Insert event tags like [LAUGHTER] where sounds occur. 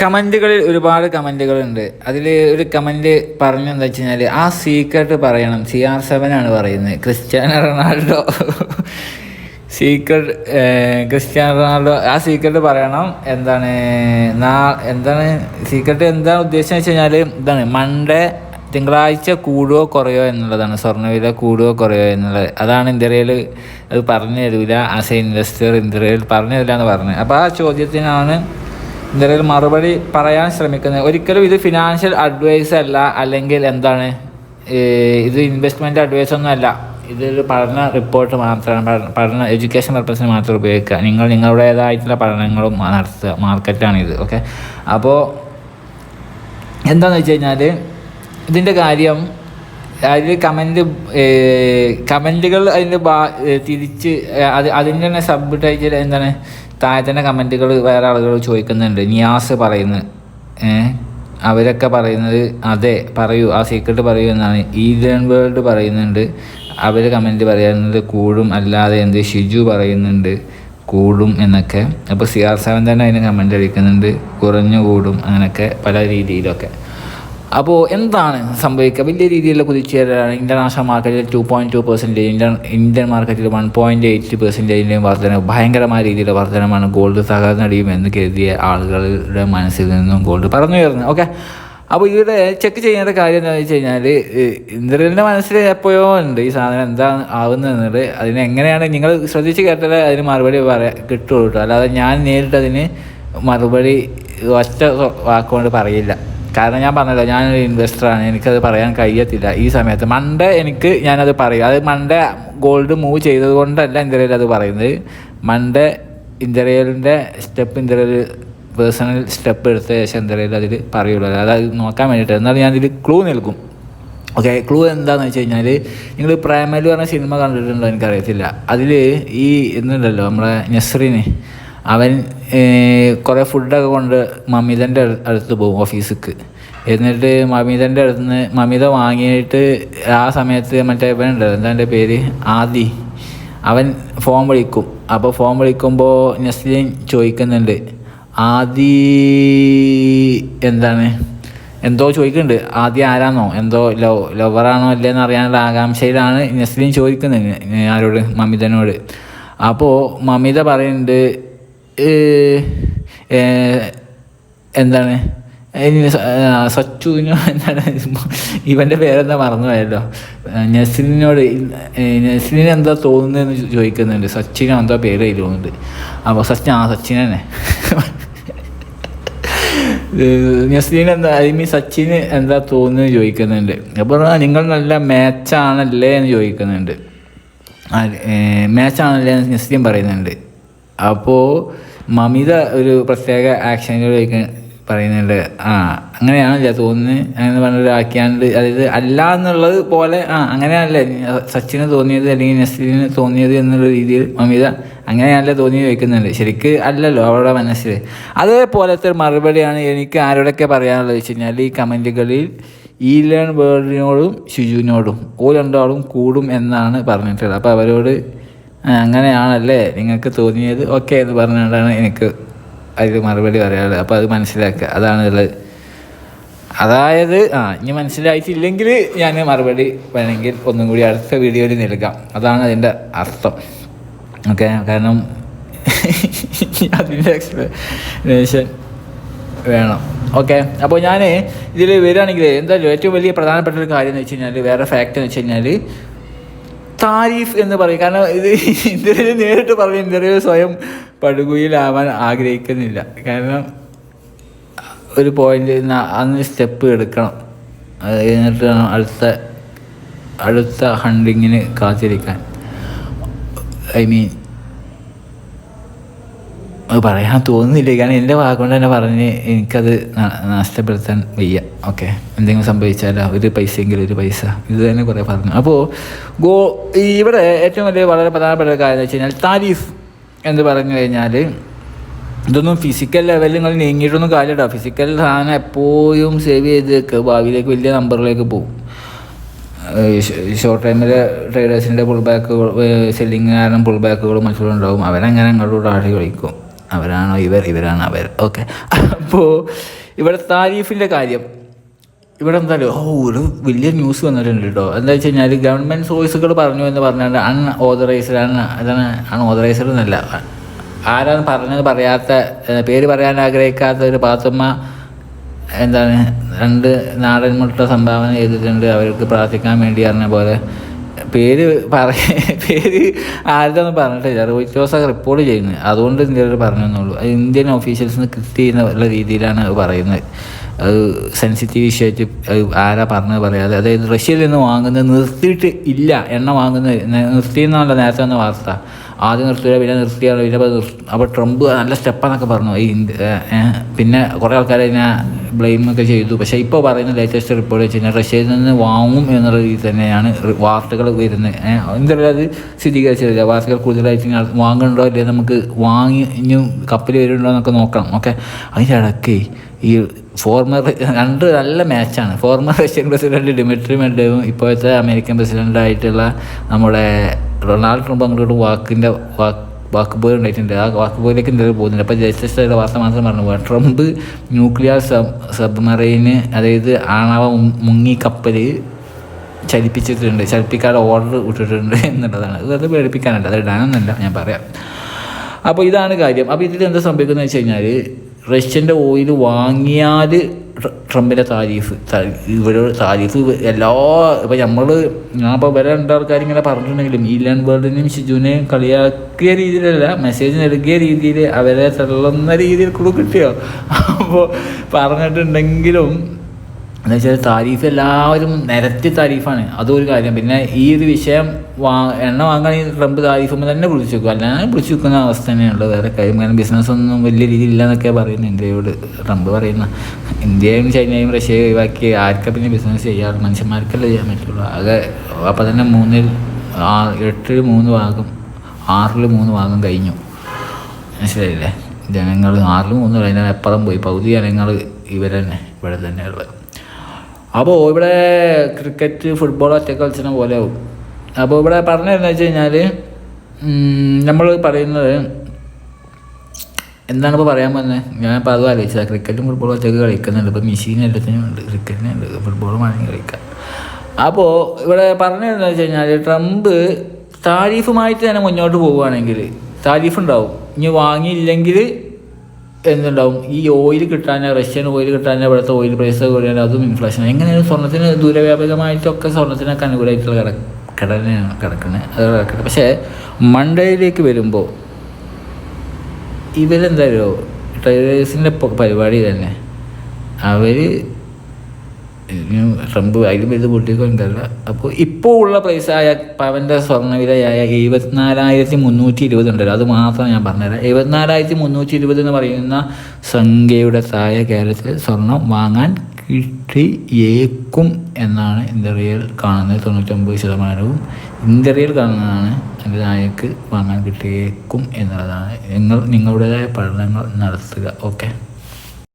കമന്റുകളിൽ ഒരുപാട് കമന്റുകളുണ്ട് അതിൽ ഒരു കമന്റ് പറഞ്ഞെന്താ വെച്ച് കഴിഞ്ഞാൽ ആ സീക്രട്ട് പറയണം. സി ആർ സെവൻ ആണ് പറയുന്നത്. Cristiano Ronaldo. Secret Cristiano Ronaldo. ആ സീക്രട്ട് പറയണം. എന്താണ് നാ എന്താണ് സീക്രട്ട് എന്താണ് ഉദ്ദേശം വെച്ച് കഴിഞ്ഞാൽ ഇതാണ് മൺഡേ തിങ്കളാഴ്ച കൂടുകയോ കുറയോ എന്നുള്ളതാണ്. സ്വർണവില കൂടുകയോ കുറയോ എന്നുള്ളത്. അതാണ് ഇന്ത്യയിൽ അത് പറഞ്ഞു തരില്ല ആസ് എ ഇൻവെസ്റ്റർ ഇന്ത്യയിൽ പറഞ്ഞു തരില്ല എന്ന് പറഞ്ഞത് അപ്പോൾ ആ ചോദ്യത്തിനാണ് ഇന്ത്യയിൽ മറുപടി പറയാൻ ശ്രമിക്കുന്നത്. ഒരിക്കലും ഇത് ഫിനാൻഷ്യൽ അഡ്വൈസ് അല്ല അല്ലെങ്കിൽ എന്താണ് ഇത് ഇൻവെസ്റ്റ്മെന്റ് അഡ്വൈസ് ഒന്നും അല്ല. ഇതൊരു പഠന റിപ്പോർട്ട് മാത്രമാണ് പഠന- എഡ്യൂക്കേഷൻ പർപ്പസിന് മാത്രം ഉപയോഗിക്കുക. നിങ്ങൾ നിങ്ങളുടേതായിട്ടുള്ള പഠനങ്ങളും നടത്തുക. മാർക്കറ്റാണ് ഇത് ഓക്കെ അപ്പോൾ എന്താണെന്ന് വെച്ച് കഴിഞ്ഞാൽ ഇതിന്റെ കാര്യം അതിൽ കമന്റ് കമന്റുകൾ അതിന്റെ ബാ തിരിച്ച് അത് അതിന്റെ തന്നെ സബ് ടൈറ്റിൽ എന്താണ്? താഴെ തന്നെ കമന്റുകൾ വേറെ ആളുകൾ ചോദിക്കുന്നുണ്ട്. നിയാസ് പറയുന്നു ഏ? അവരൊക്കെ പറയുന്നത് അതെ പറയൂ ആ സീക്രട്ട് പറയൂ എന്നാണ്. ഈദൻ വേൾഡ് പറയുന്നുണ്ട്. അവർ കമന്റ് പറയുന്നത് കൂടും അല്ലാതെ എന്ത് ഷിജു പറയുന്നുണ്ട് കൂടും എന്നൊക്കെ. അപ്പോൾ സി ആർ സെവൻ തന്നെ അതിന് കമന്റ് അടിക്കുന്നുണ്ട്. കുറഞ്ഞു കൂടും അങ്ങനെയൊക്കെ പല രീതിയിലൊക്കെ. അപ്പോൾ എന്താണ് സംഭവിക്കുക? വലിയ രീതിയിലുള്ള കുതിച്ചുകയറാണ് ഇന്റർനാഷണൽ മാർക്കറ്റിൽ two point two percentage Indian Indian മാർക്കറ്റിൽ വൺ പോയിന്റ് എയ്റ്റ് പെർസെന്റേജിന്റെയും വർധന ഭയങ്കരമായ രീതിയിലുള്ള വർധനമാണ് ഗോൾഡ് തകർന്നടിയും എന്ന് കരുതിയ ആളുകളുടെ മനസ്സിൽ നിന്നും ഗോൾഡ് പറഞ്ഞു കയറുന്നത് ഓക്കെ അപ്പോൾ ഇവിടെ ചെക്ക് ചെയ്യേണ്ട കാര്യം എന്താണെന്ന് വെച്ച് കഴിഞ്ഞാൽ ഇന്ദ്രന്റെ മനസ്സിൽ എപ്പോഴോ ഉണ്ട് ഈ സാധനം എന്താണ് ആവുന്നത് അതിന് എങ്ങനെയാണ് നിങ്ങൾ ശ്രദ്ധിച്ച് കേട്ടാലേ അതിന് മറുപടി പറയാൻ കിട്ടുള്ളൂ കേട്ടോ. അല്ലാതെ ഞാൻ നേരിട്ട് അതിന് മറുപടി ഒറ്റ വാക്കുകൊണ്ട് പറയില്ല. കാരണം ഞാൻ പറഞ്ഞല്ലോ ഞാനൊരു ഇൻവെസ്റ്ററാണ് എനിക്കത് പറയാൻ കഴിയത്തില്ല. ഈ സമയത്ത് മൺഡേ എനിക്ക് ഞാനത് പറയും. അത് മൺഡേ ഗോൾഡ് മൂവ് ചെയ്തത് കൊണ്ടല്ല ഇന്ത്യയിൽ അത് പറയുന്നത്. മൺഡേ ഇന്ത്യയിലിന്റെ സ്റ്റെപ്പ് ഇന്ത്യയിൽ പേഴ്സണൽ സ്റ്റെപ്പ് എടുത്ത ശേഷം ഇന്ത്യയിൽ അതിൽ പറയുള്ളൂ. അതായത് നോക്കാൻ വേണ്ടിയിട്ട്. എന്നാലും ഞാനിതിൽ ക്ലൂ നൽകും. ഓക്കെ ക്ലൂ എന്താണെന്ന് വെച്ച് കഴിഞ്ഞാൽ നിങ്ങൾ പ്രേമലു പറഞ്ഞ സിനിമ കണ്ടിട്ടുണ്ടോ എനിക്കറിയത്തില്ല. അതിൽ ഈ എന്നുണ്ടല്ലോ നമ്മളെ നസ്രീന് അവൻ കുറേ ഫുഡൊക്കെ കൊണ്ട് മമിതന്റെ അടുത്ത് പോകും ഓഫീസിക്ക്. എന്നിട്ട് മമിതന്റെ അടുത്ത് നിന്ന് മമിത വാങ്ങിയിട്ട് ആ സമയത്ത് മറ്റേ ഇവനുണ്ടല്ലോ എന്താ എന്റെ പേര്? ആദി. അവൻ ഫോം വിളിക്കും. അപ്പോൾ ഫോം വിളിക്കുമ്പോൾ നസ്ലിൻ ചോദിക്കുന്നുണ്ട് ആദി എന്താണ്? എന്തോ ചോദിക്കുന്നുണ്ട് ആദ്യം ആരാണോ എന്തോ ലവ് ലവറാണോ അല്ലേന്ന് അറിയാനുള്ള ആകാംക്ഷയിലാണ് നസ്ലിൻ ചോദിക്കുന്നത് ആരോട്? മമിതനോട്. അപ്പോൾ മമിത പറയുന്നുണ്ട് "ഏ, ഏ, എന്താണ്? സച്ചുവിനോ എന്താണ്? ഇവന്റെ പേരെന്താ മറന്നുപോയല്ലോ നസിനോട് നസിനെ എന്താ തോന്നുന്നതെന്ന് ചോദിക്കുന്നുണ്ട്. സച്ചിനോ എന്താ പേര് തോന്നുന്നുണ്ട്. അപ്പോൾ സച്ചിൻ ആ സച്ചിൻ തന്നെ. എന്താ ഐ മീൻ സച്ചിന് എന്താ തോന്നുന്നത് ചോദിക്കുന്നുണ്ട്. അപ്പോൾ നിങ്ങൾ നല്ല മാച്ചാണല്ലേ എന്ന് ചോദിക്കുന്നുണ്ട്. മാച്ചാണല്ലേ എന്ന് നസ്ലീൻ പറയുന്നുണ്ട്. അപ്പോൾ മമിത ഒരു പ്രത്യേക ആക്ഷനിൽ പറയുന്നുണ്ട് ആ അങ്ങനെയാണല്ലേ തോന്നുന്നത് അങ്ങനെ പറഞ്ഞൊരു ആക്കിയാണ്ട് അതായത് അല്ല എന്നുള്ളത് പോലെ ആ അങ്ങനെയാണല്ലേ സച്ചിന് തോന്നിയത് അല്ലെങ്കിൽ നസ്ലിന് തോന്നിയത് എന്നുള്ള രീതിയിൽ മമിത അങ്ങനെയാണല്ലേ തോന്നി ചോദിക്കുന്നുണ്ട്. ശരിക്ക് അല്ലല്ലോ അവരുടെ മനസ്സിൽ അതേപോലത്തെ മറുപടിയാണ് എനിക്ക് ആരോടൊക്കെ പറയാനുള്ളത് വെച്ച് കഴിഞ്ഞാൽ ഈ കമന്റുകളിൽ ഈ ലേൺ വേർഡിനോടും ഷിജുവിനോടും ഓ രണ്ടാളും കൂടും എന്നാണ് പറഞ്ഞിട്ടുള്ളത്. അപ്പോൾ അവരോട് "ആ, അങ്ങനെയാണല്ലേ നിങ്ങൾക്ക് തോന്നിയത്? ഓക്കെ എന്ന് പറഞ്ഞുകൊണ്ടാണ് എനിക്ക് അതിൽ മറുപടി പറയാനുള്ളത്. അപ്പോൾ അത് മനസ്സിലാക്കുക. അതാണ് ഉള്ളത്. അതായത് ആ ഇനി മനസ്സിലായിട്ടില്ലെങ്കിൽ ഞാൻ മറുപടി വേണമെങ്കിൽ ഒന്നും കൂടി അടുത്ത വീഡിയോയിൽ നൽകാം. അതാണ് അതിന്റെ അർത്ഥം. ഓക്കെ കാരണം [LAUGHS] അതിന്റെ എക്സ്പ്ലനേഷൻ വേണം. ഓക്കെ അപ്പോൾ ഞാൻ ഇതിൽ വരികയാണെങ്കിൽ എന്തായാലും ഏറ്റവും വലിയ പ്രധാനപ്പെട്ട ഒരു കാര്യം എന്ന് വെച്ച് കഴിഞ്ഞാൽ വേറെ ഫാക്റ്റ് എന്ന് വെച്ച് കഴിഞ്ഞാൽ താരീഫ് എന്ന് പറയും. കാരണം ഇത് ഇന്ത്യയിൽ നേരിട്ട് പറയും ഇന്ത്യയിൽ സ്വയം പടുകുയിലാവാൻ ആഗ്രഹിക്കുന്നില്ല. കാരണം ഒരു പോയിന്റിൽ നിന്ന് അന്ന് സ്റ്റെപ്പ് എടുക്കണം. അത് വേണം അടുത്ത അടുത്ത ഹണ്ടിങ്ങിന് കാത്തിരിക്കാൻ. ഐ മീൻ അത് പറയാൻ തോന്നുന്നില്ല. കാരണം എന്റെ വാക്കുകൊണ്ട് തന്നെ പറഞ്ഞ് എനിക്കത് നഷ്ടപ്പെടുത്താൻ വയ്യ. ഓക്കെ. എന്തെങ്കിലും സംഭവിച്ചാലോ? ഒരു പൈസയെങ്കിലും ഒരു പൈസ. ഇത് തന്നെ കുറേ പറഞ്ഞു. അപ്പോൾ ഗോ ഇവിടെ ഏറ്റവും വലിയ വളരെ പ്രധാനപ്പെട്ട ഒരു കാര്യം എന്ന് വെച്ച് കഴിഞ്ഞാൽ താരീഫ് എന്ന് പറഞ്ഞു കഴിഞ്ഞാൽ ഇതൊന്നും ഫിസിക്കൽ ലെവലിൽ നിങ്ങൾ നീങ്ങിയിട്ടൊന്നും കാര്യമില്ല. ഫിസിക്കൽ സാധനം എപ്പോഴും സേവ് ചെയ്ത് വെക്കുക. ഭാവിയിലേക്ക് വലിയ നമ്പറിലേക്ക് പോകും. ഷോർട്ട് ടൈമിൽ ട്രേഡേഴ്സിന്റെ പുൾ ബാക്കുകൾ സെല്ലിങ് കാരണം പുൾ ബാക്കുകളും മറ്റുള്ള ഉണ്ടാവും. അവരങ്ങനെ അങ്ങോട്ട് ആടി കളിക്കും. അവരാണോ ഇവർ? ഇവരാണ് അവർ. ഓക്കെ. അപ്പോൾ ഇവിടെ താരീഫിന്റെ കാര്യം. ഇവിടെ എന്തായാലും ഓ ഒരു വലിയ ന്യൂസ് വന്നിട്ടുണ്ട് കേട്ടോ. എന്താ വെച്ച് കഴിഞ്ഞാൽ ഗവൺമെന്റ് സോഴ്സുകൾ പറഞ്ഞു എന്ന് പറഞ്ഞാൽ അൺ ഓതറൈസ്ഡ് ആണ്. അതാണ് അൺ ഓതറൈസ്ഡ് എന്നല്ല. ആരാണ് പറഞ്ഞത് പറയാത്ത പേര് പറയാൻ ആഗ്രഹിക്കാത്ത ഒരു പാത്തുമ്മ എന്താണ് രണ്ട് നാടൻ മുട്ട സംഭാവന ചെയ്തിട്ടുണ്ട്. അവർക്ക് പ്രാർത്ഥിക്കാൻ വേണ്ടി പറഞ്ഞ പോലെ. പേര് പറ പേര് ആരുടെയൊന്നും പറഞ്ഞിട്ടില്ല. റോഹിത് ജോസ റിപ്പോർട്ട് ചെയ്യുന്നത്. അതുകൊണ്ട് ഇന്ത്യയിൽ പറഞ്ഞെന്നുള്ളൂ. ഇന്ത്യൻ ഓഫീഷ്യൽസിന് കൃത്യ ചെയ്യുന്ന രീതിയിലാണ് പറയുന്നത്. അത് സെൻസിറ്റീവ് ഇഷ്യൂ ആയിട്ട് അത് ആരാ പറഞ്ഞത് പറയാതെ അതായത് റഷ്യയിൽ നിന്ന് വാങ്ങുന്നത് നിർത്തിയിട്ട് ഇല്ല. എണ്ണ വാങ്ങുന്നത് നിർത്തിയെന്നല്ല നേരത്തെ വന്ന വാർത്ത. ആദ്യം നിർത്തില്ല പിന്നെ നിർത്തിയാണ് പിന്നെ അപ്പോൾ ട്രംപ് നല്ല സ്റ്റെപ്പാന്നൊക്കെ പറഞ്ഞു. ഈ പിന്നെ കുറേ ആൾക്കാർ അതിനെ ബ്ലെയിമൊക്കെ ചെയ്തു. പക്ഷേ ഇപ്പോൾ പറയുന്ന ലേറ്റസ്റ്റ് റിപ്പോർട്ട് വെച്ച് കഴിഞ്ഞാൽ റഷ്യയിൽ നിന്ന് വാങ്ങും എന്നുള്ള രീതിയിൽ തന്നെയാണ് വാർത്തകൾ വരുന്നത്. എന്തായാലും അത് സ്ഥിരീകരിച്ചില്ല വാർത്തകൾ കൂടുതലായിട്ട് വാങ്ങുന്നുണ്ടോ ഇല്ലേ നമുക്ക് വാങ്ങി ഇനിയും കപ്പൽ വരുന്നുണ്ടോ എന്നൊക്കെ നോക്കണം. ഓക്കെ? അതിന്റെ ഇടയ്ക്ക് ഈ ഫോർമർ രണ്ട് നല്ല മാച്ചാണ് ഫോർമർ റഷ്യൻ പ്രസിഡന്റ് ഡിമിട്രി മെഡേവും ഇപ്പോഴത്തെ അമേരിക്കൻ പ്രസിഡന്റ് ആയിട്ടുള്ള നമ്മുടെ റൊണാൾഡ് ട്രംപ് അങ്ങോട്ട് വാക്കിന്റെ വാക്ക് വാക്ക് ഉണ്ടായിട്ടുണ്ട്. ആ വാക്ക് പോലേക്ക് എന്തെങ്കിലും പോകുന്നുണ്ട് അപ്പോൾ ജസ്റ്റിസ് ആയിട്ടുള്ള വാർത്ത മാത്രം പറഞ്ഞു പോകാം ട്രംപ് ന്യൂക്ലിയർ സബ് സബ്മറൈന് അതായത് ആണവ മുങ്ങി കപ്പൽ ചലിപ്പിച്ചിട്ടുണ്ട്. ചലിപ്പിക്കാതെ ഓർഡർ വിട്ടിട്ടുണ്ട് എന്നുള്ളതാണ്. അത് പേടിപ്പിക്കാനല്ല. അത് ഇടാനൊന്നല്ല ഞാൻ പറയാം. അപ്പോൾ ഇതാണ് കാര്യം. അപ്പോൾ ഇതിൽ എന്താ സംഭവിക്കുന്നത് വെച്ച് കഴിഞ്ഞാൽ റഷ്യന്റെ ഓയിൽ വാങ്ങിയാൽ ട്ര- ട്രംപിന്റെ താരീഫ് ഇവരുടെ താരീഫ് എല്ലാ ഇപ്പം നമ്മൾ ഞാൻ ഇപ്പോൾ വരെ രണ്ടാൾക്കാർ ഇങ്ങനെ പറഞ്ഞിട്ടുണ്ടെങ്കിലും ഇലൻ വേൾഡിനെയും ഷിജുവിനെയും കളിയാക്കിയ രീതിയിലല്ല മെസ്സേജ് നൽകിയ രീതിയിൽ അവരെ തള്ളുന്ന രീതിയിൽ കൂടെ കിട്ടിയോ? അപ്പോൾ പറഞ്ഞിട്ടുണ്ടെങ്കിലും എന്ന് വെച്ചാൽ താരീഫ് എല്ലാവരും നിരത്തി താരീഫാണ്. അതൊരു കാര്യം. പിന്നെ ഈ ഒരു വിഷയം വാ എണ്ണ വാങ്ങുകയാണെങ്കിൽ ട്രംപ് താരീഫുമ്പോൾ തന്നെ വിളിച്ചു വെക്കും. അല്ലാതെ വിളിച്ചു വെക്കുന്ന അവസ്ഥ തന്നെയുള്ളത് വേറെ കാര്യം. കാരണം ബിസിനസ് ഒന്നും വലിയ രീതിയിൽ ഇല്ല പറയുന്നത് ഇന്ത്യയോട്. ട്രംപ് പറയുന്ന. ഇന്ത്യയും ചൈനയും റഷ്യയും ഒഴിവാക്കി ആർക്കാ പിന്നെ ബിസിനസ് ചെയ്യാറ്? മനുഷ്യന്മാർക്കല്ലേ ചെയ്യാൻ പറ്റുള്ളൂ. ആകെ അപ്പോൾ തന്നെ മൂന്നിൽ ആ എട്ടിൽ മൂന്ന് ഭാഗം ആറിൽ മൂന്ന് ഭാഗം കഴിഞ്ഞു. മനസ്സിലായില്ലേ? ജനങ്ങൾ ആറിൽ മൂന്ന് കഴിഞ്ഞാൽ എപ്പുറം പോയി. പകുതി ജനങ്ങൾ ഇവർ തന്നെ ഇവിടെ തന്നെയുള്ളത് അപ്പോൾ ഇവിടെ ക്രിക്കറ്റ് ഫുട്ബോൾ ഒറ്റ കളിച്ചണ പോലെ ആവും. അപ്പോൾ ഇവിടെ പറഞ്ഞു തരുന്നത് വെച്ച് കഴിഞ്ഞാൽ നമ്മൾ പറയുന്നത് എന്താണ് ഇപ്പോൾ പറയാൻ പോകുന്നത് ഇപ്പോൾ അതും ആലോചിച്ചത്. ക്രിക്കറ്റും ഫുട്ബോളും ഒറ്റയ്ക്ക് കളിക്കുന്നുണ്ട്. ഇപ്പോൾ മെഷീൻ എല്ലാത്തിനും ഉണ്ട്. ക്രിക്കറ്റിനുണ്ട് ഫുട്ബോളും വേണമെങ്കിൽ കളിക്കാം. അപ്പോൾ ഇവിടെ പറഞ്ഞു തരുന്നത് വെച്ച് കഴിഞ്ഞാൽ ട്രംപ് താരീഫുമായിട്ട് തന്നെ മുന്നോട്ട് പോവുകയാണെങ്കിൽ താരീഫ് ഉണ്ടാവും ഇനി വാങ്ങിയില്ലെങ്കിൽ എന്തുണ്ടാവും ഈ ഓയിൽ കിട്ടാൻ റഷ്യൻ ഓയിൽ കിട്ടാൻ ഇവിടുത്തെ ഓയിൽ പ്രൈസ് കൂടിയാൽ അതും ഇൻഫ്ലേഷൻ എങ്ങനെയാണ് സ്വർണത്തിന് ദൂരവ്യാപകമായിട്ടൊക്കെ സ്വർണത്തിനൊക്കെ അനുകൂലമായിട്ടുള്ള കിട കിടക്കുന്നത് അത് കിടക്കുന്നത് പക്ഷേ മണ്ടയിലേക്ക് വരുമ്പോൾ ഇവരെന്തായാലും ട്രേഡേഴ്സിന്റെ പരിപാടി തന്നെ അവർ ട്രംപ് അതിലും വലുത് പൊട്ടിക്കൊണ്ടല്ല. അപ്പോൾ ഇപ്പോൾ ഉള്ള പ്രൈസായ പവന്റെ സ്വർണവിലയായ എഴുപത്തിനാലായിരത്തി മുന്നൂറ്റി ഇരുപത് ഉണ്ടല്ലോ. അത് മാത്രം ഞാൻ പറഞ്ഞുതരാം. എഴുപത്തിനാലായിരത്തി മുന്നൂറ്റി ഇരുപത് എന്ന് പറയുന്ന സംഖ്യയുടെ താഴെ കേരളത്തിൽ സ്വർണം വാങ്ങാൻ കിട്ടിയേക്കും എന്നാണ് ഇന്ത്യറിയൽ കാണുന്നത്. തൊണ്ണൂറ്റൊമ്പത് ശതമാനവും ഇന്ത്യറിയൽ കാണുന്നതാണ് അതിന്റെ തായക്ക് വാങ്ങാൻ കിട്ടിയേക്കും എന്നുള്ളതാണ്. നിങ്ങൾ നിങ്ങളുടേതായ പഠനങ്ങൾ നടത്തുക. ഓക്കെ?